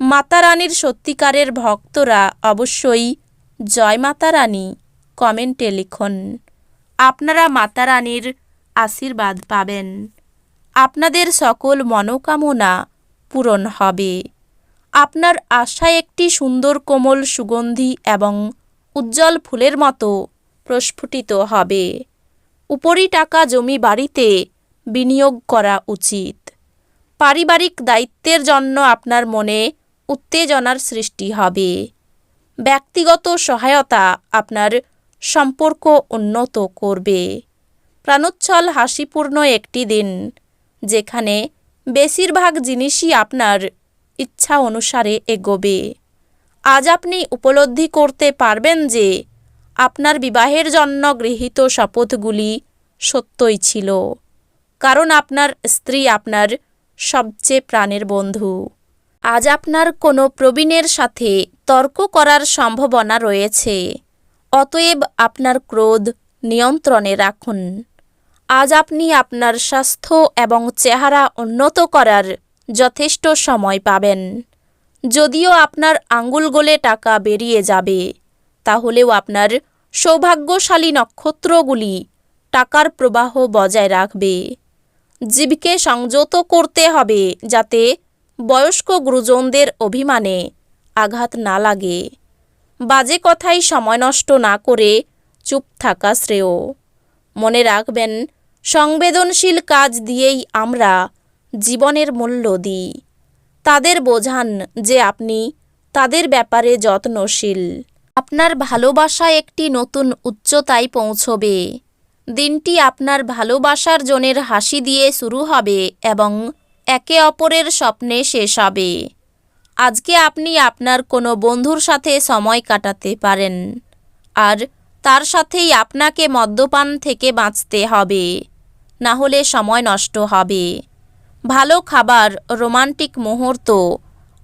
মাতা রানীর সত্যিকারের ভক্তরা অবশ্যই জয় মাতা রানী কমেন্টে লিখুন। আপনারা মাতা রানীর আশীর্বাদ পাবেন। আপনাদের সকল মনোকামনা পূরণ হবে। আপনার আশা একটি সুন্দর কোমল সুগন্ধি এবং উজ্জ্বল ফুলের মতো প্রস্ফুটিত হবে। উপরি টাকা জমি বাড়িতে বিনিয়োগ করা উচিত। পারিবারিক দায়িত্বের জন্য আপনার মনে উত্তেজনার সৃষ্টি হবে। ব্যক্তিগত সহায়তা আপনার সম্পর্ক উন্নত করবে। প্রাণোচ্ছল হাসিপূর্ণ একটি দিন, যেখানে বেশিরভাগ জিনিসই আপনার ইচ্ছা অনুসারে এগোবে। আজ আপনি উপলব্ধি করতে পারবেন যে আপনার বিবাহের জন্য গৃহীত শপথগুলি সত্যই ছিল, কারণ আপনার স্ত্রী আপনার সবচেয়ে প্রাণের বন্ধু। আজ আপনার কোনো প্রবীণের সাথে তর্ক করার সম্ভাবনা রয়েছে। অতএব আপনার ক্রোধ নিয়ন্ত্রণে রাখুন। আজ আপনি আপনার স্বাস্থ্য এবং চেহারা উন্নত করার যথেষ্ট সময় পাবেন। যদিও আপনার আঙ্গুল গোলে টাকা বেরিয়ে যাবে, তাহলেও আপনার সৌভাগ্যশালী নক্ষত্রগুলি টাকার প্রবাহ বজায় রাখবে। জীবকে সংযত করতে হবে যাতে বয়স্ক গুরুজনদের অভিমানে আঘাত না লাগে। বাজে কথাই সময় নষ্ট না করে চুপ থাকা শ্রেয়। মনে রাখবেন, সংবেদনশীল কাজ দিয়েই আমরা জীবনের মূল্য দিই। তাদের বোঝান যে আপনি তাদের ব্যাপারে যত্নশীল। আপনার ভালোবাসা একটি নতুন উচ্চতায় পৌঁছবে। দিনটি আপনার ভালোবাসার জনের হাসি দিয়ে শুরু হবে এবং একে অপরের স্বপ্নে শেষ হবে। আজকে আপনি আপনার কোনো বন্ধুর সাথে সময় কাটাতে পারেন আর তার সাথেই আপনাকে মদ্যপান থেকে বাঁচতে হবে। না হলে সময় নষ্ট হবে। ভালো খাবার, রোমান্টিক মুহূর্ত,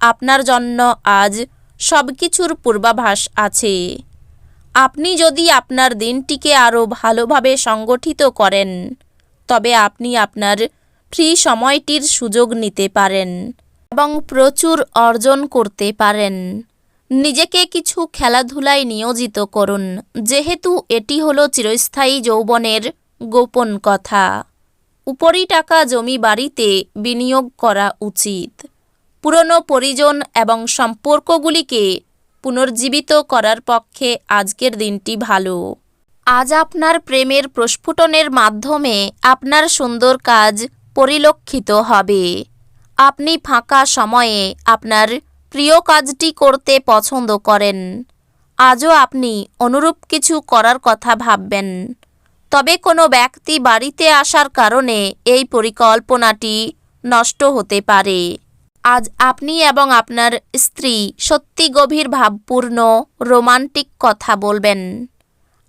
আপনার জন্য আজ সব কিছুর পূর্বাভাস আছে। আপনি যদি আপনার দিনটিকে আরও ভালোভাবে সংগঠিত করেন, তবে আপনি আপনার ফ্রি সময়টির সুযোগ নিতে পারেন এবং প্রচুর অর্জন করতে পারেন। নিজেকে কিছু খেলাধুলায় নিয়োজিত করুন, যেহেতু এটি হলো চিরস্থায়ী যৌবনের গোপন কথা। উপরি টাকা জমি বাড়িতে বিনিয়োগ করা উচিত। পুরনো পরিজন এবং সম্পর্কগুলিকে পুনর্জীবিত করার পক্ষে আজকের দিনটি ভালো। আজ আপনার প্রেমের প্রস্ফুটনের মাধ্যমে আপনার সুন্দর কাজ পরিলক্ষিত হবে। আপনি ফাঁকা সময়ে আপনার প্রিয় কাজটি করতে পছন্দ করেন। আজও আপনি অনুরূপ কিছু করার কথা ভাববেন। তবে কোনো ব্যক্তি বাড়িতে আসার কারণে এই পরিকল্পনাটি নষ্ট হতে পারে। আজ আপনি এবং আপনার স্ত্রী সত্যি গভীর ভাবপূর্ণ, রোমান্টিক কথা বলবেন।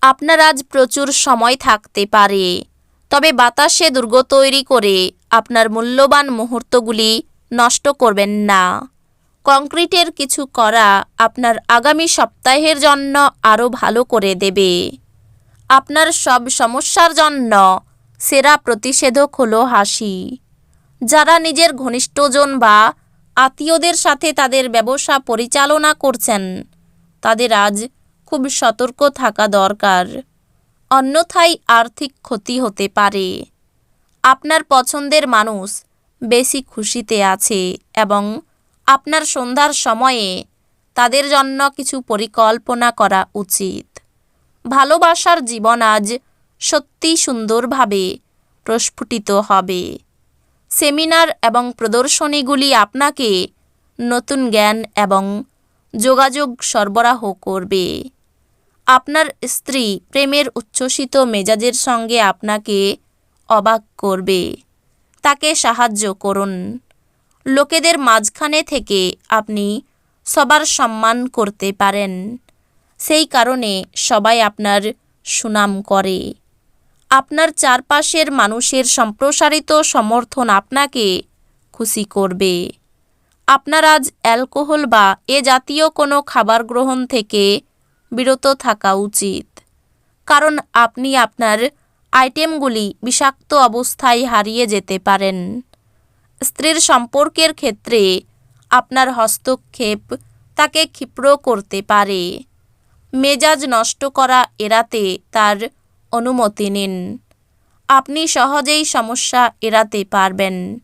আপনার আজ প্রচুর সময় থাকতে পারে। তবে বাতাসে দুর্গ তৈরি করে আপনার মূল্যবান মুহূর্তগুলি নষ্ট করবেন না। কংক্রিটের কিছু করা আপনার আগামী সপ্তাহের জন্য আরও ভালো করে দেবে। আপনার সব সমস্যার জন্য সেরা প্রতিষেধক হলো হাসি। যারা নিজের ঘনিষ্ঠজন বা আত্মীয়দের সাথে তাদের ব্যবসা পরিচালনা করছেন, তাদের আজ খুব সতর্ক থাকা দরকার। অন্যথায় আর্থিক ক্ষতি হতে পারে। আপনার পছন্দের মানুষ বেশি খুশিতে আছে এবং আপনার সন্ধ্যার সময়ে তাদের জন্য কিছু পরিকল্পনা করা উচিত। ভালোবাসার জীবন আজ সত্যি সুন্দরভাবে প্রস্ফুটিত হবে। সেমিনার এবং প্রদর্শনীগুলি আপনাকে নতুন জ্ঞান এবং যোগাযোগ সরবরাহ করবে। আপনার স্ত্রী প্রেমের উচ্ছ্বসিত মেজাজের সঙ্গে আপনাকে অবাক করবে। তাকে সাহায্য করুন। লোকেদের মাঝখানে থেকে আপনি সবার সম্মান করতে পারেন। সেই কারণে সবাই আপনার সুনাম করে। আপনার চারপাশের মানুষের সম্প্রসারিত সমর্থন আপনাকে খুশি করবে। আপনার আজ অ্যালকোহল বা এ জাতীয় কোনো খাবার গ্রহণ থেকে বিরত থাকা উচিত। কারণ আপনি আপনার আইটেমগুলি বিষাক্ত অবস্থায় হারিয়ে যেতে পারেন। স্ত্রীর সম্পর্কের ক্ষেত্রে আপনার হস্তক্ষেপ তাকে ক্ষিপ্র করতে পারে। মেজাজ নষ্ট করা এড়াতে তার অনুমতি নিন। আপনি সহজেই সমস্যা এড়াতে পারবেন।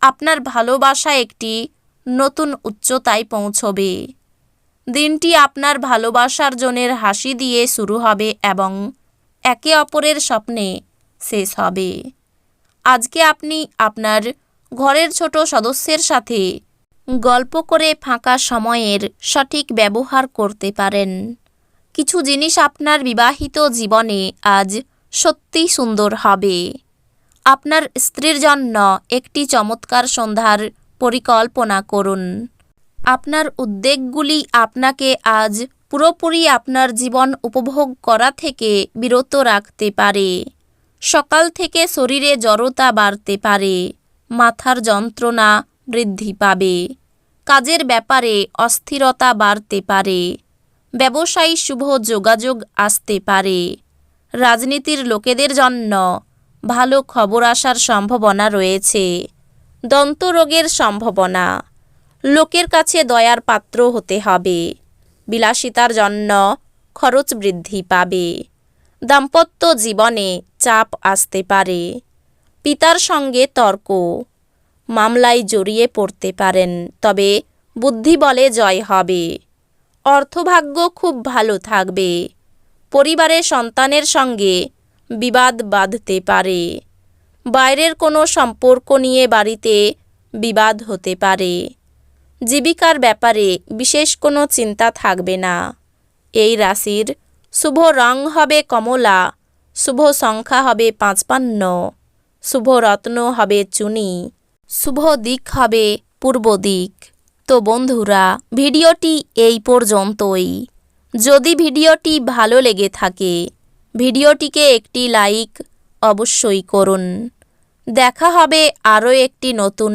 আপনার ভালোবাসা একটি নতুন উচ্চতায় পৌঁছবে। দিনটি আপনার ভালোবাসার জনের হাসি দিয়ে শুরু হবে এবং একে অপরের স্বপ্নে শেষ হবে। আজকে আপনি আপনার ঘরের ছোট সদস্যের সাথে গল্প করে ফাঁকা সময়ের সঠিক ব্যবহার করতে পারেন। কিছু জিনিস আপনার বিবাহিত জীবনে আজ সত্যিই সুন্দর হবে। আপনার স্ত্রীর জন্য একটি চমৎকার সন্ধ্যার পরিকল্পনা করুন। আপনার উদ্বেগগুলি আপনাকে আজ পুরোপুরি আপনার জীবন উপভোগ করা থেকে বিরত রাখতে পারে। সকাল থেকে শরীরে জড়তা বাড়তে পারে। মাথার যন্ত্রণা বৃদ্ধি পাবে। কাজের ব্যাপারে অস্থিরতা বাড়তে পারে। ব্যবসায়ী শুভ যোগাযোগ আসতে পারে। রাজনীতির লোকেদের জন্য ভালো খবর আসার সম্ভাবনা রয়েছে। দন্তরোগের সম্ভাবনা। লোকের কাছে দয়ার পাত্র হতে হবে। বিলাসিতার জন্য খরচ বৃদ্ধি পাবে। দাম্পত্য জীবনে চাপ আসতে পারে। পিতার সঙ্গে তর্ক। মামলায় জড়িয়ে পড়তে পারেন, তবে বুদ্ধি বলে জয় হবে। অর্থভাগ্য খুব ভালো থাকবে। পরিবারের সন্তানের সঙ্গে বিবাদ বাঁধতে পারে। বাইরের কোনো সম্পর্ক নিয়ে বাড়িতে বিবাদ হতে পারে। জীবিকার ব্যাপারে বিশেষ কোনো চিন্তা থাকবে না। এই রাশির শুভ রং হবে কমলা, শুভ সংখ্যা হবে পাঁচপান্ন, শুভ রত্ন হবে চুনি, শুভ দিক হবে পূর্ব দিক। তো বন্ধুরা, ভিডিওটি এই পর্যন্তই। যদি ভিডিওটি ভালো লেগে থাকে, ভিডিওটিকে একটি লাইক অবশ্যই করুন। দেখা হবে আরও একটি নতুন